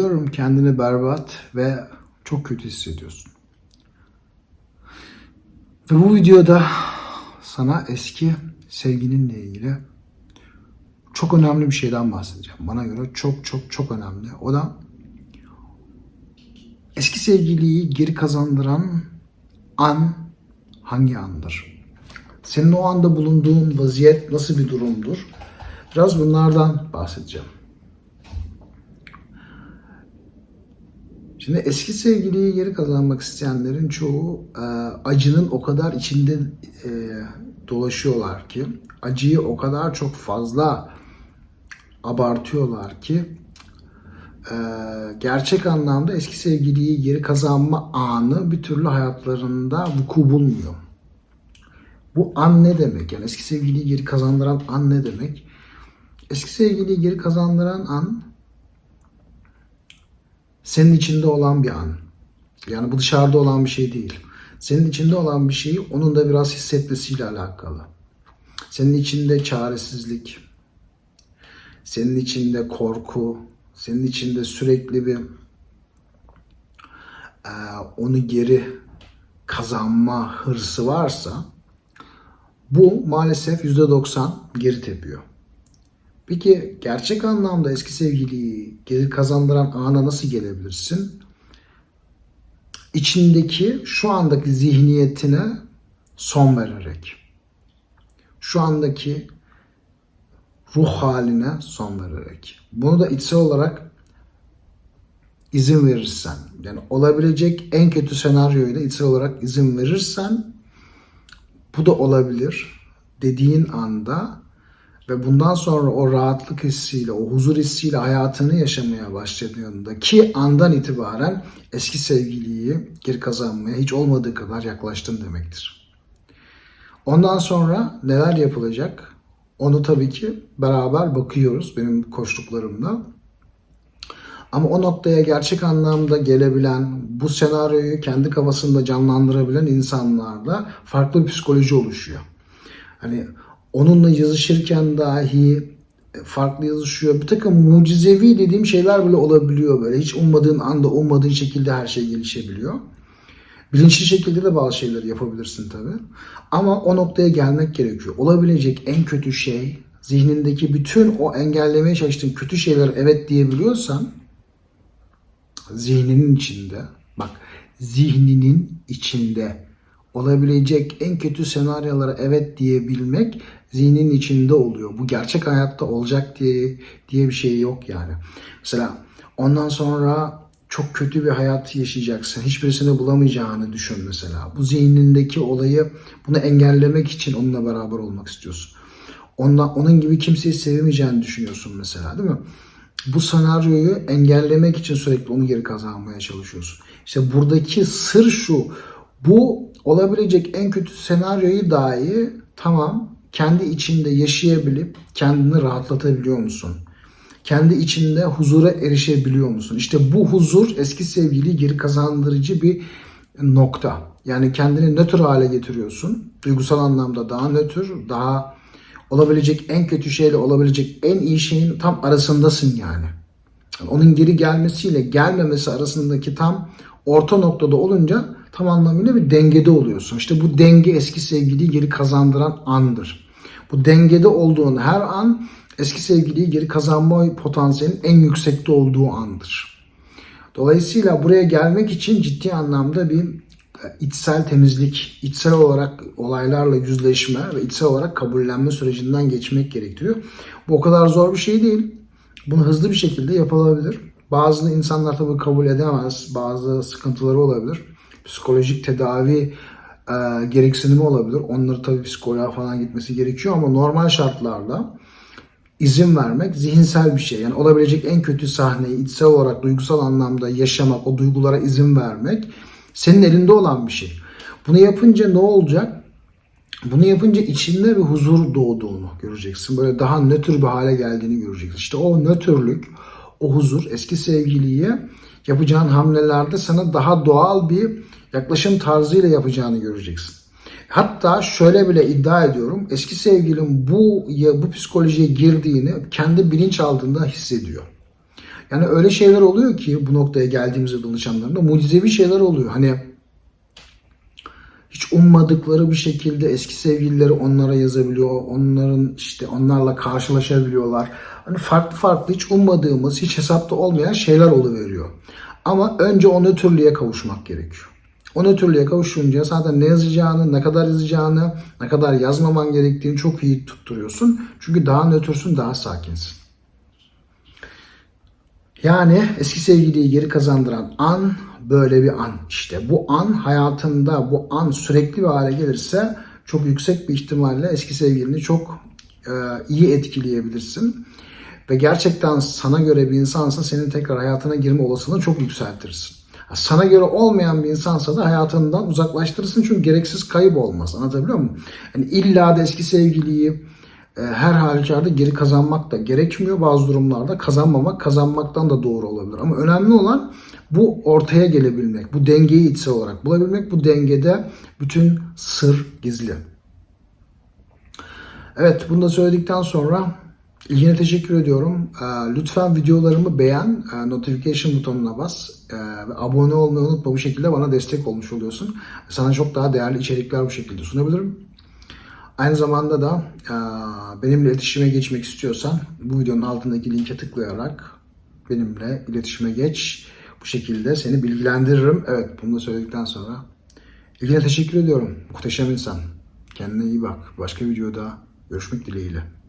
Diyorum kendini berbat ve çok kötü hissediyorsun. Ve bu videoda sana eski sevgilinle ilgili çok önemli bir şeyden bahsedeceğim. Bana göre çok çok çok önemli. O da eski sevgiliyi geri kazandıran an hangi andır? Senin o anda bulunduğun vaziyet nasıl bir durumdur? Biraz bunlardan bahsedeceğim. Şimdi eski sevgiliyi geri kazanmak isteyenlerin çoğu e, acının o kadar içinde e, dolaşıyorlar ki, acıyı o kadar çok fazla abartıyorlar ki, e, gerçek anlamda eski sevgiliyi geri kazanma anı bir türlü hayatlarında vuku bulmuyor. Bu an ne demek? Yani eski sevgiliyi geri kazandıran an ne demek? Eski sevgiliyi geri kazandıran an senin içinde olan bir an. Yani bu dışarıda olan bir şey değil. Senin içinde olan bir şeyi onun da biraz hissetmesiyle alakalı. Senin içinde çaresizlik, senin içinde korku, senin içinde sürekli bir e, onu geri kazanma hırsı varsa bu maalesef %90 geri tepiyor. Peki gerçek anlamda eski sevgiliyi geri kazandıran ana nasıl gelebilirsin? İçindeki şu andaki zihniyetine son vererek. Şu andaki ruh haline son vererek. Bunu da içsel olarak izin verirsen, yani olabilecek en kötü senaryoyu da içsel olarak izin verirsen bu da olabilir dediğin anda ve bundan sonra o rahatlık hissiyle, o huzur hissiyle hayatını yaşamaya başladığında ki andan itibaren eski sevgiliyi geri kazanmaya hiç olmadığı kadar yaklaştın demektir. Ondan sonra neler yapılacak? Onu tabii ki beraber bakıyoruz benim koştuklarımda. Ama o noktaya gerçek anlamda gelebilen, bu senaryoyu kendi kafasında canlandırabilen insanlarda farklı bir psikoloji oluşuyor. Hani onunla yazışırken dahi farklı yazışıyor. Bir takım mucizevi dediğim şeyler bile olabiliyor böyle. Hiç ummadığın anda ummadığın şekilde her şey gelişebiliyor. Bilinçli şekilde de bazı şeyleri yapabilirsin tabii. Ama o noktaya gelmek gerekiyor. Olabilecek en kötü şey zihnindeki bütün o engellemeye çalıştığın kötü şeyler evet diyebiliyorsan zihninin içinde bak zihninin içinde olabilecek en kötü senaryolara evet diyebilmek zihnin içinde oluyor. Bu gerçek hayatta olacak diye diye bir şey yok yani. Mesela ondan sonra çok kötü bir hayat yaşayacaksın. Hiçbirisini bulamayacağını düşün mesela. Bu zihnindeki olayı bunu engellemek için onunla beraber olmak istiyorsun. Ondan, onun gibi kimseyi sevemeyeceğini düşünüyorsun mesela değil mi? Bu senaryoyu engellemek için sürekli onu geri kazanmaya çalışıyorsun. İşte buradaki sır şu. Bu olabilecek en kötü senaryoyu dahi tamam kendi içinde yaşayabilip kendini rahatlatabiliyor musun? Kendi içinde huzura erişebiliyor musun? İşte bu huzur eski sevgiliyi geri kazandırıcı bir nokta. Yani kendini nötr hale getiriyorsun. Duygusal anlamda daha nötr, daha olabilecek en kötü şeyle olabilecek en iyi şeyin tam arasındasın yani. yani onun geri gelmesiyle gelmemesi arasındaki tam orta noktada olunca tam anlamıyla bir dengede oluyorsun. İşte bu denge eski sevgiliyi geri kazandıran andır. Bu dengede olduğun her an eski sevgiliyi geri kazanma potansiyelinin en yüksekte olduğu andır. Dolayısıyla buraya gelmek için ciddi anlamda bir içsel temizlik, içsel olarak olaylarla yüzleşme ve içsel olarak kabullenme sürecinden geçmek gerektiriyor. Bu o kadar zor bir şey değil. Bunu hızlı bir şekilde yapılabilir. Bazı insanlar tabii kabul edemez. Bazı sıkıntıları olabilir. Psikolojik tedavi e, gereksinimi olabilir. Onları tabii psikoloğa falan gitmesi gerekiyor ama normal şartlarda izin vermek zihinsel bir şey. Yani olabilecek en kötü sahneyi içsel olarak duygusal anlamda yaşamak, o duygulara izin vermek senin elinde olan bir şey. Bunu yapınca ne olacak? Bunu yapınca içinde bir huzur doğduğunu göreceksin. Böyle daha nötr bir hale geldiğini göreceksin. İşte o nötrlük, o huzur eski sevgiliye yapacağın hamlelerde sana daha doğal bir yaklaşım tarzıyla yapacağını göreceksin. Hatta şöyle bile iddia ediyorum. Eski sevgilim bu bu psikolojiye girdiğini kendi bilinç altında hissediyor. Yani öyle şeyler oluyor ki bu noktaya geldiğimizde danışanlarında mucizevi şeyler oluyor. Hani hiç ummadıkları bir şekilde eski sevgilileri onlara yazabiliyor. Onların işte onlarla karşılaşabiliyorlar. Hani farklı farklı hiç ummadığımız, hiç hesapta olmayan şeyler oluveriyor. Ama önce o nötrlüğe kavuşmak gerekiyor. O nötrlüğe kavuşunca zaten ne yazacağını, ne kadar yazacağını, ne kadar yazmaman gerektiğini çok iyi tutturuyorsun. Çünkü daha nötrsün, daha sakinsin. Yani eski sevgiliyi geri kazandıran an böyle bir an. İşte bu an hayatında bu an sürekli bir hale gelirse çok yüksek bir ihtimalle eski sevgilini çok e, iyi etkileyebilirsin. Ve gerçekten sana göre bir insansa senin tekrar hayatına girme olasılığını çok yükseltirsin. Sana göre olmayan bir insansa da hayatından uzaklaştırırsın çünkü gereksiz kayıp olmaz. Anlatabiliyor muyum? Yani illa da eski sevgiliyi her halükarda geri kazanmak da gerekmiyor. Bazı durumlarda kazanmamak kazanmaktan da doğru olabilir. Ama önemli olan bu ortaya gelebilmek. Bu dengeyi içsel olarak bulabilmek. Bu dengede bütün sır gizli. Evet bunu da söyledikten sonra ilgine teşekkür ediyorum. Ee, Lütfen videolarımı beğen, e, notification butonuna bas e, ve abone olmayı unutma. Bu şekilde bana destek olmuş oluyorsun. Sana çok daha değerli içerikler bu şekilde sunabilirim. Aynı zamanda da e, benimle iletişime geçmek istiyorsan bu videonun altındaki linke tıklayarak benimle iletişime geç. Bu şekilde seni bilgilendiririm. Evet bunu da söyledikten sonra ilgine teşekkür ediyorum. Muhteşem insan. Kendine iyi bak. Başka videoda görüşmek dileğiyle.